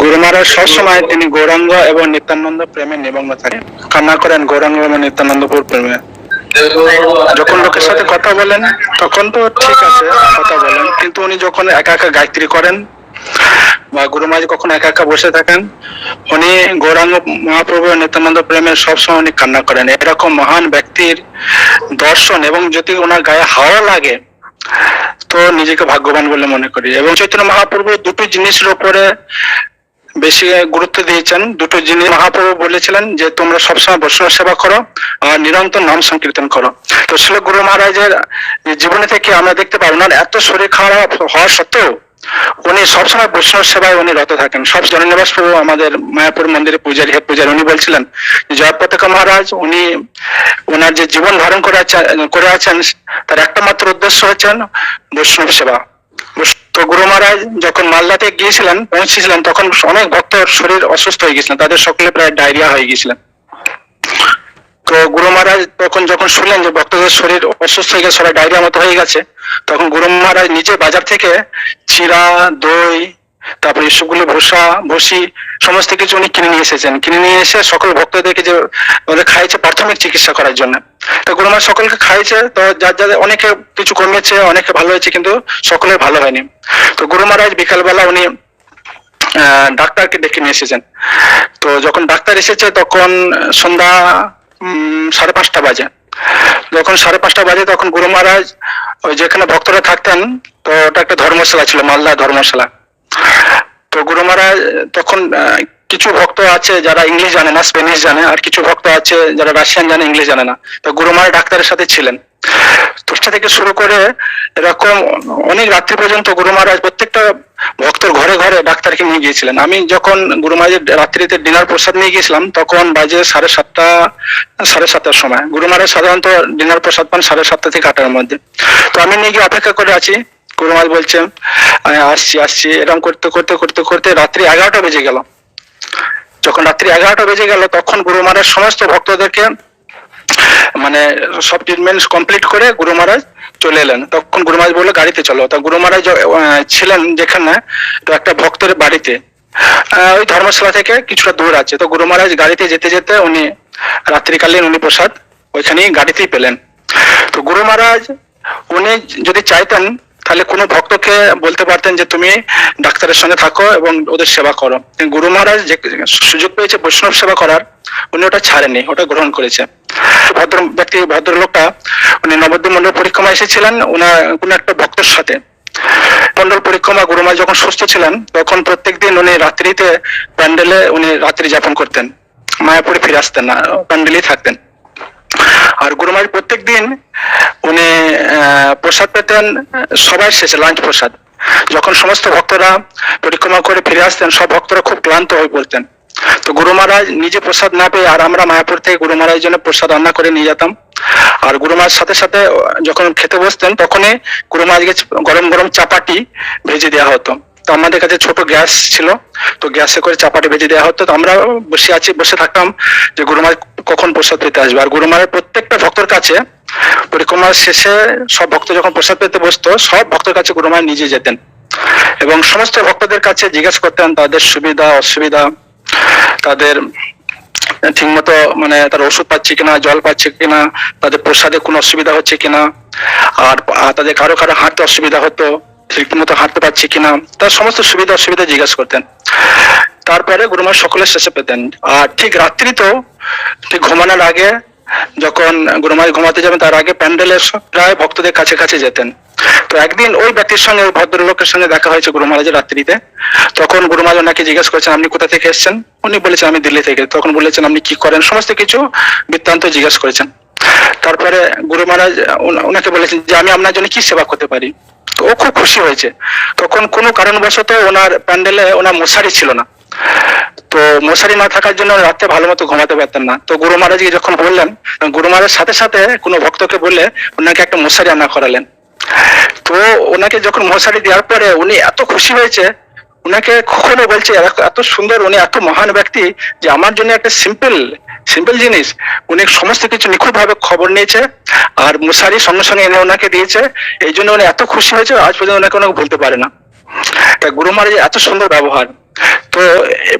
গুরু মহারাজ সবসময় তিনি গৌরাঙ্গ এবং নিত্যানন্দ প্রেমে নিমগ্ন থাকেন। কান্না করেন গৌরাঙ্গ এবং নিত্যানন্দপুর প্রেমে। যখন লোকের সাথে কথা বলেন, তখন তো ঠিক আছে, কথা বলেন। কিন্তু উনি যখন একা একা গায়ত্রী করেন, বা গুরু মহারাজ কখন একা একা বসে থাকেন, উনি গৌরাঙ্গ মহাপ্রভু নিত্যানন্দ প্রেমের সবসময় উনি কান্না করেন। এরকম মহান ব্যক্তির দর্শন এবং যদি ওনার গায়ে হাওয়া লাগে, তো নিজেকে ভাগ্যবান বলে মনে করি। এবং চৈতন্য মহাপ্রভু দুটো জিনিসের উপরে বেশি গুরুত্ব দিয়েছেন। দুটো জিনিস মহাপ্রভু বলেছিলেন যে, তোমরা সবসময় বৈষ্ণব সেবা করো আর নিরন্তর নাম সংকীর্তন করো। তো শিল গুরু মহারাজের জীবনে থেকে আমরা দেখতে পাই, ওনার এত শরীর খারাপ হওয়া সত্ত্বেও উনি সবসময় বৈষ্ণব সেবায় উনি রত থাকেন। সব জননিবাস প্রভু আমাদের মায়াপুর মন্দিরে পূজারী হে পূজারী, উনি বলছিলেন জয় পতাকা মহারাজ, উনি ওনার যে জীবন ধারণ করে আছেন তার একটা মাত্র উদ্দেশ্য হচ্ছেন বৈষ্ণব সেবা। তো গুরু মহারাজ যখন মালদাতে গিয়েছিলেন, পৌঁছেছিলেন, তখন অনেক ভক্তর শরীর অসুস্থ হয়ে গেছিলেন তাদের সকলে প্রায় ডায়রিয়া হয়ে গিয়েছিলেন তো গুরু মহারাজ তখন যখন শুনলেন যে ভক্তদের শরীর অসুস্থ হয়ে গেছে, সবাই ডায়রিয়া মতো হয়ে গেছে, তখন গুরু মহারাজ নিজে বাজার থেকে চিরা, দই, তারপরে এসবগুলো ভূষা ভুসি, সমস্ত কিছু উনি কিনে নিয়ে এসেছেন। কিনে নিয়ে এসে সকল ভক্তদেরকে যে ওদের খাইয়েছে প্রাথমিক চিকিৎসা করার জন্য। তো গুরু মহারাজ সকলকে খাইয়েছে, তো যার যাদের অনেকে কিছু কমেছে, অনেকে ভালো হয়েছে, কিন্তু সকলের ভালো হয়নি। তো গুরু মহারাজ বিকালবেলা উনি ডাক্তারকে ডেকে নিয়ে এসেছেন। তো যখন ডাক্তার এসেছে, তখন সন্ধ্যা সাড়ে পাঁচটা বাজে। যখন সাড়ে পাঁচটা বাজে, তখন গুরু মহারাজ যেখানে ভক্তরা থাকতেন, তো ওটা একটা ধর্মশালা ছিল, মালদা ধর্মশালা। তো গুরু মহারাজ তখন কিছু ভক্ত আছে যারা ইংলিশ জানে না, স্পেনিশ জানে, আর কিছু ভক্ত আছে যারা রাশিয়ান জানে, ইংলিশ জানে না। তো গুরু মহারাজ ডাক্তারের সাথে ছিলেন। দশটা থেকে শুরু করে এরকম অনেক রাত্রি পর্যন্ত গুরু মহারাজ প্রত্যেকটা ভক্তর ঘরে ঘরে ডাক্তারকে নিয়ে গিয়েছিলেন। আমি যখন গুরু মহারাজের রাত্রিতে ডিনার প্রসাদ নিয়ে গিয়েছিলাম, তখন বাজে সাড়ে সাতটা, সাড়ে সাতটার সময়। গুরু মহারাজ সাধারণত ডিনার প্রসাদ পান সাড়ে সাতটা থেকে আটটার মধ্যে। তো আমি নিয়ে গিয়ে অপেক্ষা করে আছি। গুরু মহারাজ বলছেন আসছি আসছি। এরকম করতে করতে করতে করতে রাত্রি এগারোটা বেজে গেল। যখন রাত্রি এগারোটা বেজে গেল, তখন গুরু মহারাজ সমস্ত ভক্তদেরকে মানে সব ট্রিটমেন্ট কমপ্লিট করে গুরু মহারাজ চলে এলেন। তখন গুরু মহারাজ বলল, গাড়িতে চলো। তা গুরু মহারাজ ছিলেন যেখানে, তো একটা ভক্তের বাড়িতে। ওই ধর্মশালা থেকে কিছুটা দূর আছে। তো গুরু মহারাজ গাড়িতে যেতে যেতে উনি, রাত্রিকালীন উনি প্রসাদ ওইখানেই গাড়িতেই পেলেন। তো গুরু মহারাজ, উনি যদি চাইতেন তাহলে কোনো ভক্তকে বলতে পারতেন যে তুমি ডাক্তারের সঙ্গে থাকো এবং ওদের সেবা করো। গুরু মহারাজ যে সুযোগ পেয়েছে বৈষ্ণব সেবা করার, উনি ওটা ছাড়েনি ওটা গ্রহণ করেছে। ভদ্র ব্যক্তি, ভদ্রলোকটা, উনি নবদ্বীপ মন্ডল পরিক্রমা এসেছিলেন ওনার কোনো একটা ভক্তের সাথে। মন্ডল পরিক্রমা, গুরুমা যখন সুস্থ ছিলেন, তখন প্রত্যেকদিন উনি রাত্রিতে প্যান্ডেলে উনি রাত্রি যাপন করতেন। মায়াপুরে ফিরে আসতেন না, প্যান্ডেলেই থাকতেন। আর গুরুমাজ প্রত্যেক দিন উনি প্রসাদ পেতেন, সবার শেষে লাঞ্চ প্রসাদ। যখন সমস্ত ভক্তরা পরিক্রমা করে ফিরে আসতেন, সব ভক্তরা খুব ক্লান্ত হয়ে পড়তেন। তো গুরু মহারাজ নিজে প্রসাদ না পেয়ে আর আমরা মায়াপুর থেকে গুরু মহারাজের জন্য প্রসাদ রান্না করে নিয়ে যেতাম। আর গুরু মহারাজ সাথে সাথে, যখন খেতে বসতেন, তখনই গুরু মহারাজকে গরম গরম চাপাটি ভেজে দেওয়া হতো। তো আমাদের কাছে ছোট গ্যাস ছিল, তো গ্যাসে করে চাপাটি ভেজে দেওয়া হতো। তো আমরা বসে আছি, বসে থাকতাম যে গুরু মহারাজ কখন প্রসাদ পেতে আসবে। আর গুরু মহারাজ প্রত্যেকটা ভক্তর কাছে পরিক্রমার শেষে সব ভক্ত যখন প্রসাদ পেতে বসতো, সব ভক্তের কাছে গুরু মহারাজ নিজে যেতেন। এবং সমস্ত ভক্তদের কাছে জিজ্ঞেস করতেন, তাদের সুবিধা, অসুবিধা, তাদের ঠিক মতো মানে তার ওষুধ পাচ্ছে কিনা, জল পাচ্ছে কিনা, তাদের প্রসাদে কোনো অসুবিধা হচ্ছে কিনা আর তাদের কারও কারও হাঁটতে অসুবিধা হতো। ঠিক মতো হাঁটতে পারছি কিনা, তার সমস্ত সুবিধা অসুবিধা জিজ্ঞেস করতেন। তারপরে গুরুমার সকলের শেষে পেতেন। আর ঠিক রাত্রি তো, ঠিক ঘুমানোর আগে, যখন গুরুমাই ঘুমাতে যাবেন, তার আগে প্যান্ডেলের প্রায় ভক্তদের কাছে কাছে যেতেন। তো একদিন ওই ব্যক্তির সঙ্গে, ওই ভদ্রলোকের সঙ্গে দেখা হয়েছে গুরু মহারাজের রাত্রিতে। তখন গুরু মহারাজ ওনাকে জিজ্ঞেস করেছেন, আপনি কোথা থেকে এসেছেন? উনি বলেছেন, আমি দিল্লি থেকে। তখন বলেছেন, আপনি কি করেন? সমস্ত কিছু বৃত্তান্ত জিজ্ঞেস করেছেন। তারপরে গুরু মহারাজ ওনাকে বলেছেন যে, আমি আপনার জন্য কি সেবা করতে পারি? তো ও খুব খুশি হয়েছে। তখন কোনো কারণবশত ওনার প্যান্ডেলে ওনার মশারি ছিল না। তো মশারি না থাকার জন্য রাতে ভালো মতো ঘুমাতে পারতেন না। তো গুরু মহারাজকে যখন বললেন, গুরু মহারাজ সাথে সাথে কোনো ভক্তকে বললে ওনাকে একটা মশারি আনা করালেন। তো ওনাকে যখন মশারি দেওয়ার পরে উনি এত খুশি হয়েছে ওনাকে কখনো বলছে, এত সুন্দর, উনি এত মহান ব্যক্তি যে আমার জন্য একটা সিম্পল সিম্পল জিনিস, উনি সমস্ত কিছু নিখুঁত ভাবে খবর নিয়েছে, আর মশারি সঙ্গে সঙ্গে এনে ওনাকে দিয়েছে। এই জন্য উনি এত খুশি হয়েছে, আজ পর্যন্ত ওনাকে ওনাকে ভুলতে পারে না। তা গুরু মহারাজের এত সুন্দর ব্যবহার। তো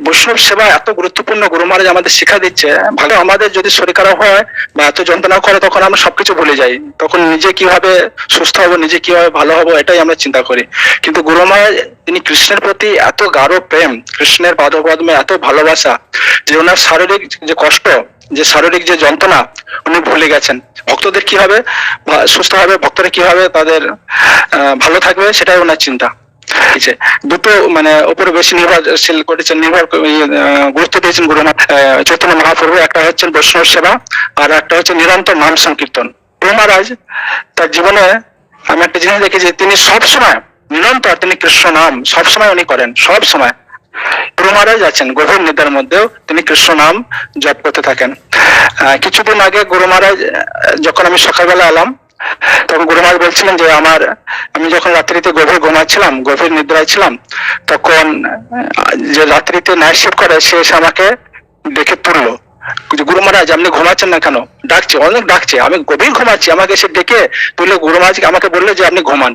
বৈষ্ণব সেবা এত গুরুত্বপূর্ণ গুরু মহারাজ আমাদের শিক্ষা দিচ্ছে। ভালো আমাদের যদি শরীর খারাপ হয় বা এত যন্ত্রণা করে, তখন আমরা সবকিছু ভুলে যাই। তখন নিজে কীভাবে সুস্থ হব, নিজে কীভাবে ভালো হব, এটাই আমরা চিন্তা করি। কিন্তু গুরু মহারাজ, তিনি কৃষ্ণের প্রতি এত গাঢ় প্রেম, কৃষ্ণের পাদপদ্মে এত ভালোবাসা, যে ওনার শারীরিক যে কষ্ট, যে শারীরিক যে যন্ত্রণা, উনি ভুলে গেছেন। ভক্তদের কি হবে সুস্থ হবে ভক্তরা কি হবে তাদের ভালো থাকবে, সেটাই ওনার চিন্তা। দুটো মানে উপরে বেশি নির্ভরশীল করেছেন নির্ভর ইয়ে, গুরুত্ব দিয়েছেন গুরু মা- আহ, চৈতন্য মহাপ্রভু। একটা হচ্ছে বৈষ্ণব সেবা আর একটা হচ্ছে নিরন্তর নাম সংকীর্তন। মহারাজ তার জীবনে আমি একটা জিনিস দেখেছি তিনি সবসময় নিরন্তর তিনি কৃষ্ণ নাম সবসময় উনি করেন সব সময় গুরু মহারাজ আছেন গভীর নিদ্রার মধ্যেও তিনি কৃষ্ণ নাম জপ করতে থাকেন। কিছুদিন আগে গুরু মহারাজ যখন আমি সকালবেলা এলাম তখন গুরু মহারাজ বলছিলেন যে, আমার, আমি যখন রাত্রিতে গভীর ঘুমাচ্ছিলাম, গভীর নিদ্রায় ছিলাম, তখন, যে রাত্রিতে নাইট শিফট করে, সে আমাকে ডেকে তুললো। গুরু মহারাজ, আপনি ঘুমাচ্ছেন না কেন? ডাকছে, অনেক ডাকছে। আমি গভীর ঘুমাচ্ছি। আমাকে এসে ডেকে তুলে গুরু মহারাজ আমাকে বলল যে, আপনি ঘুমান।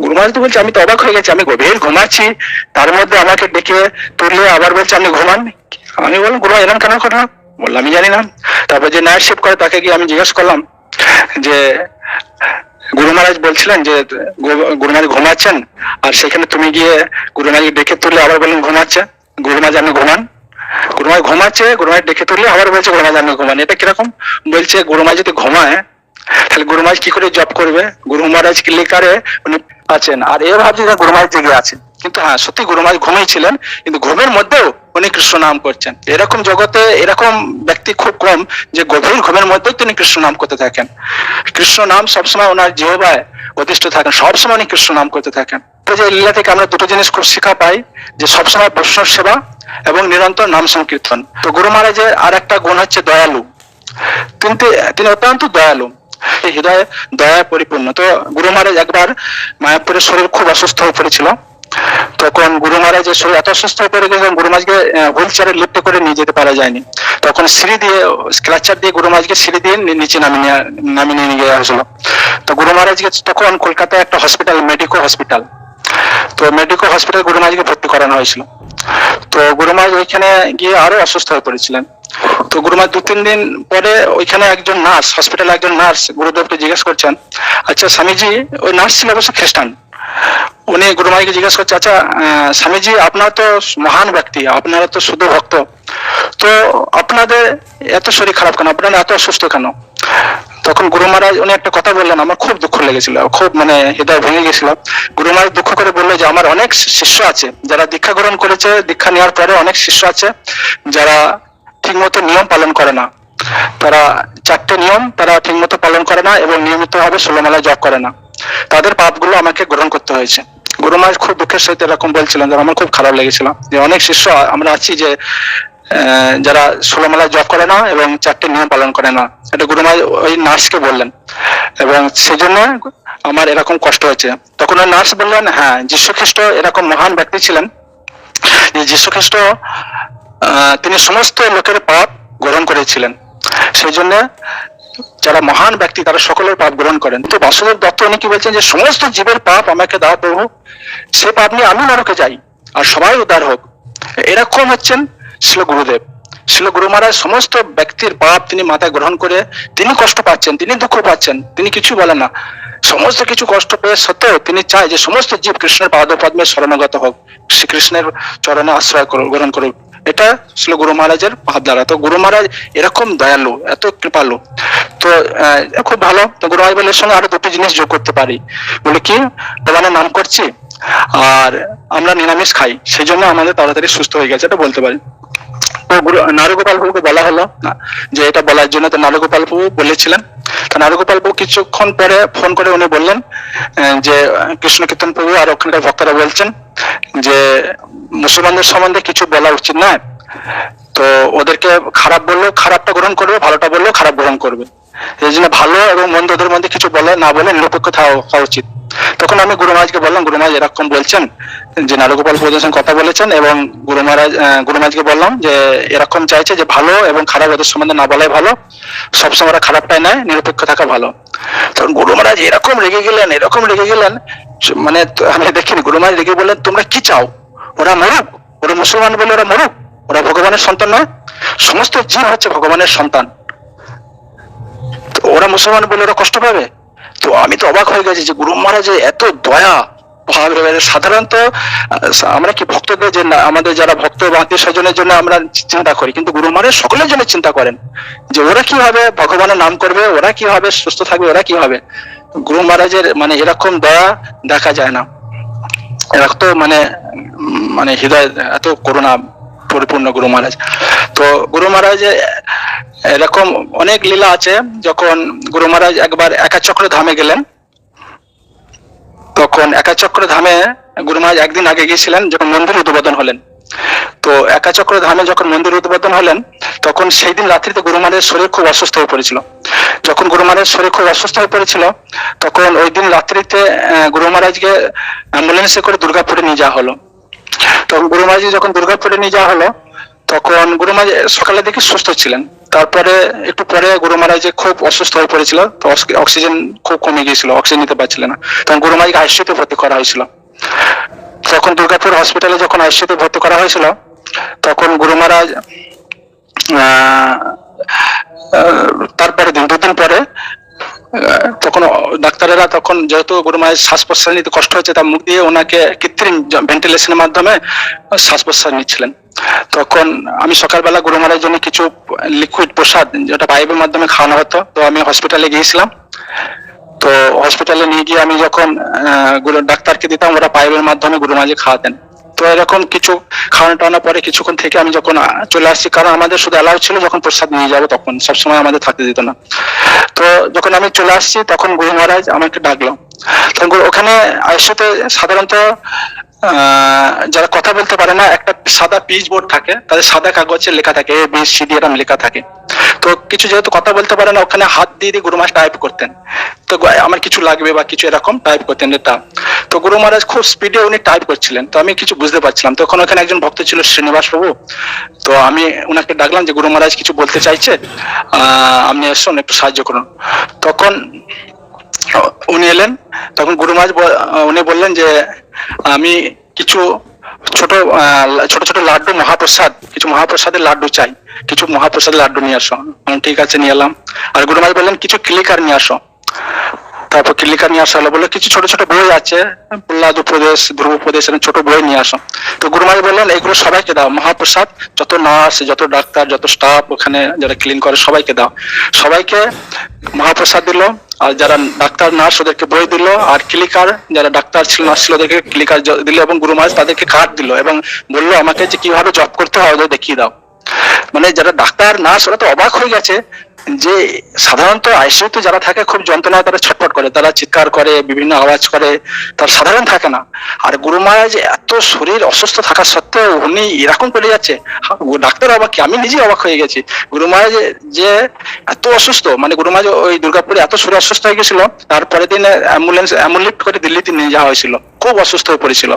গুরু মহারাজ তো বলছে, আমি তো অবাক হয়ে গেছি, আমি গভীর ঘুমাচ্ছি। তার মধ্যে আমাকে ডেকে তুললে আবার বলছে, আপনি ঘুমান। আমি বললাম গুরু এরকম কেন করলাম বললাম আমি জানি না। তারপর যে নাইট শিফট করে, তাকে গিয়ে আমি জিজ্ঞেস করলাম যে গুরু মহারাজ বলছিলেন যে গুরু মহারাজ ঘুমাচ্ছেন আর সেখানে তুমি গিয়ে গুরু মহারাজ ডেকে তুললে আবার বললেন ঘুমাচ্ছে গুরু মহারাজ আপনি ঘুমান গুরু মহারাজ ঘুমাচ্ছে গুরু মহারাজ ডেকে তুললে আবার বলছে গুরু মহারাজ আপনি ঘুমান এটা কীরকম বলছে গুরু মহারাজ যদি ঘুমায় তাহলে গুরু মহারাজ কি করে জব করবে গুরু মহারাজ ক্লিকারে উনি আছেন আর এ ভাবছে গুরু মহারাজ জেগে আছেন কিন্তু হ্যাঁ সত্যি গুরু মহারাজ ঘুমিয়েছিলেন কিন্তু ঘুমের মধ্যেও উনি কৃষ্ণ নাম করছেন। এরকম জগতে এরকম ব্যক্তি খুব কম যে গভীর ঘুমের মধ্যেও তিনি কৃষ্ণ নাম করতে থাকেন। কৃষ্ণ নাম সবসময় ওনার জিহবায় অধিষ্ঠ থাকেন, সবসময় উনি কৃষ্ণ নাম করতে থাকেন। যে লীলা থেকে আমরা দুটো জিনিস খুব শিক্ষা পাই, যে সবসময় বৈষ্ণব সেবা এবং নিরন্তর নাম সংকীর্তন। তো গুরু মহারাজের আর একটা গুণ হচ্ছে দয়ালু। কিন্তু তিনি অত্যন্ত দয়ালু। হৃদয়ে দয়া পরিপূর্ণ। তো গুরু মহারাজ একবার মায়াপুরের শরীর খুব অসুস্থ হয়ে পড়েছিল। তখন গুরু মহারাজের শরীর এত অসুস্থ হয়ে পড়ে গেছে গুরু মহারাজকে হুইল চেয়ারে করে নিয়ে যেতে পারা যায়নি। তখন সিঁড়ি দিয়ে স্ক্রাচার দিয়ে গুরু মহারাজকে সিঁড়ি দিয়ে নিচে নামিয়ে নামিয়ে নিয়ে গিয়ে আসলো। তো গুরু মহারাজকে তখন কলকাতায় একটা হসপিটাল মেডিকো হসপিটাল তো মেডিকো হসপিটাল গুরু মহারাজকে ভর্তি করানো হয়েছিল। তো গুরু মহারাজ ওইখানে গিয়ে আরও অসুস্থ হয়ে পড়েছিলেন। তো গুরু মহারাজ দু তিন দিন পরে ওইখানে একজন নার্স হসপিটালে একজন নার্স গুরুদেবকে জিজ্ঞেস করছেন আচ্ছা স্বামীজি, ওই নার্স ছিল অবশ্য খ্রিস্টান। উনি গুরু মহারাজকে জিজ্ঞেস করছে আচ্ছা স্বামীজি, আপনার তো মহান ব্যক্তি, আপনারা তো শুধু ভক্ত। তো আপনাদের এত শরীর খারাপ কেন? আপনারা এত অসুস্থ কেন? তখন গুরু মহারাজ উনি একটা কথা বললেন, আমার খুব দুঃখ লেগেছিল, খুব মানে হৃদয় ভেঙে গেছিল। গুরু মহারাজ দুঃখ করে বলল যে, আমার অনেক শিষ্য আছে, যারা দীক্ষা গ্রহণ করেছে, দীক্ষা নেওয়ার পরে অনেক শিষ্য আছে, যারা ঠিকমতো নিয়ম পালন করে না। তারা চারটে নিয়ম তারা ঠিকমতো পালন করে না এবং নিয়মিত ভাবে ষোলোমালা জপ করে না। তাদের পাপগুলো আমাকে গ্রহণ করতে হয়েছে। গুরু মহারাজ খুব দুঃখের সহিত এরকম বলছিলেন যে আমার খুব খারাপ লেগেছিল। যে অনেক শিষ্য আমরা আছি যে যারা ষোলোমালা জপ করে না এবং চারটে নিয়ম পালন করে না এটা গুরু মহারাজ ওই নার্সকে বললেন। এবং সেজন্য আমার এরকম কষ্ট হয়েছে। তখন ওই নার্স বললেন হ্যাঁ যীশু খ্রিস্ট এরকম মহান ব্যক্তি ছিলেন যে যীশু খ্রিস্ট তিনি সমস্ত লোকের পাপ গ্রহণ করেছিলেন। সেই জন্য যারা মহান ব্যক্তি, তারা সকলের পাপ গ্রহণ করেন। তো বাসুদেব দত্ত উনি কি বলছেন যে, সমস্ত জীবের পাপ আমাকে দাও প্রভু। সে পাপ নিয়ে আমি নরকে যাই, আর সবাই উদ্ধার হোক। এরকম হচ্ছেন? শিল গুরুদেব। শিল গুরু মহারাজ, সমস্ত ব্যক্তির পাপ তিনি মাথায় গ্রহণ করে তিনি কষ্ট পাচ্ছেন, তিনি দুঃখ পাচ্ছেন, তিনি কিছু বলেন না। সমস্ত কিছু কষ্ট পেয়ে সত্ত্বেও তিনি চায় যে, সমস্ত জীব কৃষ্ণের পাদপদ্মে শরণাগত হোক। শ্রীকৃষ্ণের চরণে আশ্রয় গ্রহণ করুক এটা ছিল গুরু মহারাজের ভাবধারা তো গুরু মহারাজ এরকম দয়ালু এত কৃপালু। তো খুব ভালো। তো গুরু মহারাজ বলে, সঙ্গে আরও দুটো জিনিস যোগ করতে পারি। বলে কি? ভগবানের নাম করছি আর আমরা নিরামিষ খাই। সেই জন্য আমাদের তাড়াতাড়ি সুস্থ হয়ে গেছে এটা বলতে পারি। নারগোপাল প্রভুকে বলা হলো যে এটা বলার জন্য তো নারগোপাল প্রভু বলেছিলেন তো নারগোপাল প্রভু কিছুক্ষণ পরে ফোন করে উনি বললেন যে, কৃষ্ণ কীর্তন প্রভু আর ওখানকার ভক্তরা বলছেন যে, মুসলমানদের সম্বন্ধে কিছু বলা উচিত না তো ওদেরকে খারাপ বললেও খারাপটা গ্রহণ করবে, ভালোটা বললেও খারাপ গ্রহণ করবে। এই জন্য ভালো এবং মন্দ ওদের মধ্যে কিছু বলে না বলে নিরপেক্ষ থাকা উচিত। তখন আমি গুরু মহারাজকে বললাম গুরু মহারাজ এরকম বলছেন যে নারগোপাল সঙ্গে কথা বলেছেন এবং গুরু মহারাজ গুরু মহারাজকে বললাম যে এরকম চাইছে যে ভালো এবং খারাপ ওদের সম্বন্ধে না বলাই ভালো। সবসময় ওরা খারাপটাই নেয়, নিরপেক্ষ থাকা ভালো। তখন গুরু মহারাজ এরকম রেগে গেলেন, এরকম রেগে গেলেন মানে আমি দেখিনি, গুরু মহারাজ রেগে বললেন, তোমরা কি চাও? ওরা মরুক, ওরা মুসলমান বলে ওরা মরুক, ওরা ভগবানের সন্তান নয়। সমস্ত জীব হচ্ছে ভগবানের সন্তান। ওরা মুসলমান বলে ওরা কষ্ট পাবে? তো আমি তো অবাক হয়ে গেছি যে গুরু মহারাজের এত দয়া সাধারণত আমরা কি ভক্তদের যে না- আমাদের যারা ভক্ত বা আত্মীয় স্বজনের জন্য আমরা চিন্তা করি, কিন্তু গুরু মহারাজ সকলের জন্য চিন্তা করেন যে ওরা কীভাবে ভগবানের নাম করবে, ওরা কীভাবে সুস্থ থাকবে, ওরা কি হবে গুরু মহারাজের মানে এরকম দয়া দেখা যায় না। এরা তো মানে মানে হৃদয় এত করুণা পরিপূর্ণ গুরু মহারাজ। তো গুরু মহারাজ এরকম অনেক লীলা আছে, যখন গুরু মহারাজ একবার একাচক্র ধামে গেলেন। তখন একাচক্র ধামে গুরু মহারাজ একদিন আগে গিয়েছিলেন, যখন মন্দির উদ্বোধন হলেন। তো একাচক্র ধামে যখন মন্দির উদ্বোধন হলেন, তখন সেই দিন রাত্রিতে গুরু মহারাজের শরীর খুব অসুস্থ হয়ে পড়েছিল। যখন গুরু মহারাজের শরীর খুব অসুস্থ হয়ে পড়েছিল, তখন ওই দিন রাত্রিতে গুরু মহারাজকে অ্যাম্বুলেন্সে করে দুর্গাপুরে নিয়ে যাওয়া হলো। তখন গুরু মহারাজ যখন দুর্গাপুরে নিয়ে যাওয়া হলো, তখন গুরু মহারাজ সকালে দেখে সুস্থ ছিলেন। তারপরে একটু পরে গুরু মহারাজ খুব অসুস্থ হয়ে পড়েছিল তো অক্সিজেন খুব কমে গিয়েছিল অক্সিজেন নিতে পারছিলেন না। তখন গুরু মহারাজকে আইসিউতে ভর্তি করা হয়েছিল। যখন দুর্গাপুর হসপিটালে যখন আইসিউতে ভর্তি করা হয়েছিল তখন গুরু মহারাজ আহ, আহ, তারপরে দিন দুদিন পরে তখন ডাক্তারেরা তখন যেহেতু গুরু মায়ের শ্বাস প্রশ্বাস নিতে কষ্ট হচ্ছে, তার মুখ দিয়ে ওনাকে কৃত্রিম ভেন্টিলেশনের মাধ্যমে শ্বাস প্রশ্বাস নিচ্ছিলেন। তখন আমি সকালবেলা গুরু মহারাজের জন্য কিছু লিকুইড প্রসাদ, যেটা পাইপের মাধ্যমে খাওয়ানো হতো, তো আমি হসপিটালে গিয়েছিলাম। তো হসপিটালে নিয়ে গিয়ে আমি যখন ডাক্তারকে দিতাম, ওরা পাইপের মাধ্যমে গুরু মাঝে খাওয়াতেন। তো এরকম কিছু খাওয়ানো টাওয়ানো পরে কিছুক্ষণ থেকে আমি যখন চলে আসছি, কারণ আমাদের শুধু অ্যালাউ ছিল যখন প্রসাদ নিয়ে যাব তখন, সবসময় আমাদের থাকতে দিত না। তো যখন আমি চলে আসছি, তখন গুরু মহারাজ আমাকে ডাকলো। ওখানে আইসিতে সাধারণত যারা কথা বলতে পারে না, একটা সাদা পিচ বোর্ড থাকে, তাদের সাদা কাগজে লেখা থাকে, এ, বি, সি, ডি এরকম লেখা থাকে। তো কিছু যেহেতু কথা বলতে পারে না, ওখানে হাত দিয়ে দিয়ে গুরু মহারাজ টাইপ করতেন। তো আমার কিছু লাগবে বা কিছু এরকম টাইপ করতেন এটা তো গুরু মহারাজ খুব স্পিডে উনি টাইপ করছিলেন। তো আমি কিছু বুঝতে পারছিলাম। তখন ওখানে একজন ভক্ত ছিল শ্রীনিবাস বাবু তো আমি ওনাকে ডাকলাম যে গুরু মহারাজ কিছু বলতে চাইছে? আহ, আপনি এসুন, একটু সাহায্য করুন। তখন উনি এলেন। তখন গুরু মহারাজ উনি বললেন যে, আমি কিছু ছোট ছোট ছোট লাড্ডু, মহাপ্রসাদ, কিছু মহাপ্রসাদের লাড্ডু চাই। কিছু মহাপ্রসাদের লাড্ডু নিয়ে আসো। ঠিক আছে, নিয়ে এলাম। আর গুরু মহারাজ বললেন, কিছু ক্লিকার নিয়ে আসো। তারপর ক্লিকার নিয়ে আসা হলো, বলল, কিছু ছোট ছোট বই আছে, প্রহ্লাদ উপদেশ, ধ্রুব উপদেশ ছোট বই নিয়ে আসো। তো গুরু মহারাজ বললেন, এগুলো সবাইকে দাও। মহাপ্রসাদ, যত নার্স, যত ডাক্তার, যত স্টাফ ওখানে যারা ক্লিন করে, সবাইকে দাও। সবাইকে মহাপ্রসাদ দিল। আর যারা ডাক্তার, নার্স ওদেরকে বই দিল, আর ক্লিকার, যারা ডাক্তার ছিল, নার্স ছিল, ওদেরকে ক্লিকার দিল এবং গুরু মহারাজ তাদেরকে কার্ড দিল এবং বলল, আমাকে যে কীভাবে জব করতে হয় ওদের দেখিয়ে দাও। মানে যারা ডাক্তার, নার্স ওরা তো অবাক হয়ে গেছে যে সাধারণত আইসিইউতে যারা থাকে খুব যন্ত্রণায় তারা ছটফট করে, তারা চিৎকার করে, বিভিন্ন আওয়াজ করে, তার সাধারণ থাকে না। আর গুরু মহারাজ এত শরীর অসুস্থ থাকা সত্ত্বেও উনি এরকম করে যাচ্ছে ডাক্তার অবাক, আমি নিজে অবাক হয়ে গেছি। গুরু মহারাজ যে এত অসুস্থ মানে গুরু মহারাজ ওই দুর্গাপুরে এত শরীর অসুস্থ হয়ে গেছিল তারপরে দিন অ্যাম্বুলেন্স অ্যাম্বুলিফ্ট করে দিল্লিতে নিয়ে যাওয়া হয়েছিল। খুব অসুস্থ হয়ে পড়েছিল।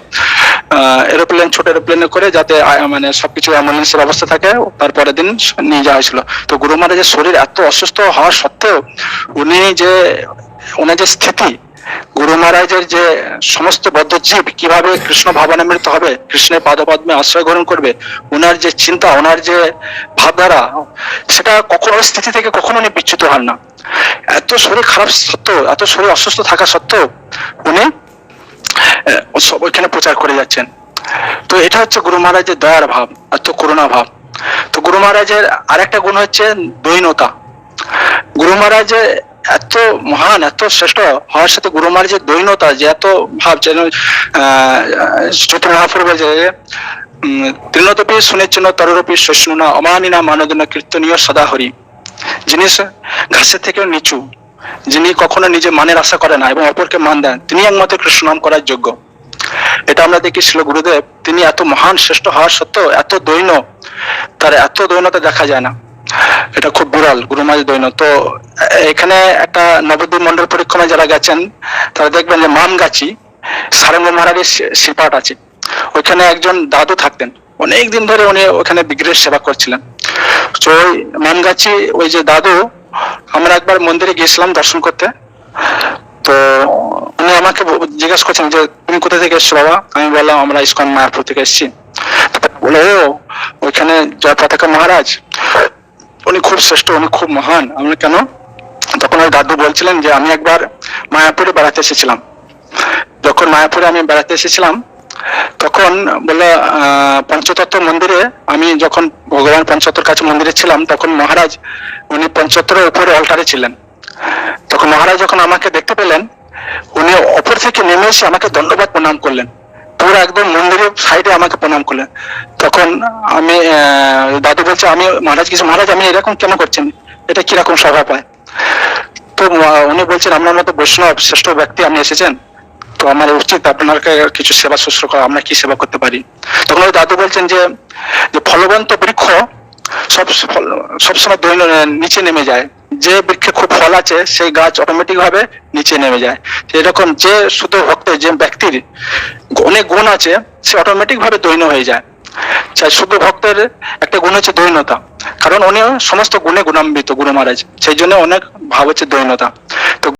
এরোপ্লেন, ছোট এরোপ্লেনে করে যাতে মানে সবকিছু অ্যাম্বুলেন্সের অবস্থা থাকে তারপরে দিন নিয়ে যাওয়া হয়েছিল। তো গুরু মহারাজের শরীর এত অসুস্থ হওয়া সত্ত্বেও উনি যে ওনার যে স্থিতি, গুরু মহারাজের যে সমস্ত বদ্ধ জীব কীভাবে কৃষ্ণ ভাবনামৃত হবে, কৃষ্ণের পাদপদ্মে আশ্রয় গ্রহণ করবে ওনার যে চিন্তা ওনার যে ভাবধারা, সেটা কখনো স্থিতি থেকে কখনো উনি বিচ্যুত হন না। এত শরীর খারাপ সত্ত্বেও, এত শরীর অসুস্থ থাকা সত্ত্বেও উনি সব ওইখানে প্রচার করে যাচ্ছেন। তো এটা হচ্ছে গুরু মহারাজের দয়ার ভাব, এত করুণা ভাব। তো গুরু মহারাজের আরেকটা গুণ হচ্ছে দৈনতা। গুরু মহারাজের এত মহান, এত শ্রেষ্ঠ হওয়ার সাথে গুরু মহারাজের দৈনতা যে এত ভাব যেন চৈত্র মহাপ্রভু যে তৃণতপি শুনেছেন তররপি শস্যনা অমানিনা মানদনা কীর্তনীয় সদা হরি যিনি ঘাসের থেকেও নিচু, যিনি কখনো নিজে মানের আশা করে না এবং অপরকে মান দেন, তিনি একমাত্র কৃষ্ণ নাম করার যোগ্য। এটা আমরা দেখি ছিল গুরুদেব, তিনি এত মহান, শ্রেষ্ঠ হওয়ার সত্ত্বেও এত দৈন তার এত দৈনতা দেখা যায় না। এটা খুব বিরল গুরুমাজ দৈন তো, এখানে একটা নবদ্বীপ মন্ডল পরিক্রমায় যারা গেছেন, তারা দেখবেন যে মামগাছি সারঙ্গ মহারাজের শিপাট আছে। ওইখানে একজন দাদু থাকতেন। অনেক দিন ধরে উনি ওখানে বিগ্রহের সেবা করছিলেন। তো ওই মামগাছি ওই যে দাদু, আমরা একবার মন্দিরে গিয়েছিলাম দর্শন করতে। তো উনি আমাকে জিজ্ঞাসা করছেন যে, তুমি কোথা থেকে এসছো বাবা? আমি বললাম, আমরা ইস্কন মায়াপুর থেকে এসেছি। বলে ওইখানে জয় পতাকা মহারাজ। উনি খুব শ্রেষ্ঠ উনি খুব মহান। আমি কেন? তখন ওই দাদু বলছিলেন যে আমি একবার মায়াপুরে বেড়াতে এসেছিলাম। যখন মায়াপুরে আমি বেড়াতে এসেছিলাম তখন বলে আহ, পঞ্চতত্ত্ব মন্দিরে আমি যখন ভগবান পঞ্চতত্ত্বর কাছে মন্দিরে ছিলাম তখন মহারাজ উনি পঞ্চতত্ত্বের উপরে অল্টারে ছিলেন। তখন মহারাজ যখন আমাকে দেখতে পেলেন উনি অপর থেকে নেমে এসে আমাকে ধন্যবাদ প্রণাম করলেন। পুরো একদম মন্দিরের সাইডে আমাকে প্রণাম করলেন। তখন আমি দাদু বলছে, আমি মহারাজ, কিছু মহারাজ, আমি এরকম কেন করছেন? এটা কীরকম স্বভাব হয়? তো উনি বলছেন, আপনার মতো বৈষ্ণব, শ্রেষ্ঠ ব্যক্তি আপনি এসেছেন। তো আমার উচিত আপনাকে কিছু সেবা শুশ্রূষা করা। আমরা কি সেবা করতে পারি? তখন ওই দাদু বলছেন যে ফলবন্ত বৃক্ষ সব সবসময় নিচে নেমে যায়। যে বৃক্ষে খুব ফল আছে, সেই গাছ অটোমেটিক ভাবে নিচে নেমে যায়। এরকম যে শুধু ভক্তের যে ব্যক্তির অনেক গুণ আছে, সে অটোমেটিক ভাবে দৈন্য হয়ে যায়। চাই শুধু ভক্তের একটা গুণ হচ্ছে দৈন্যতা কারণ উনি সমস্ত গুণে গুণাম্বিত গুরু মহারাজ সেই জন্য অনেক ভাব হচ্ছে দৈনতা।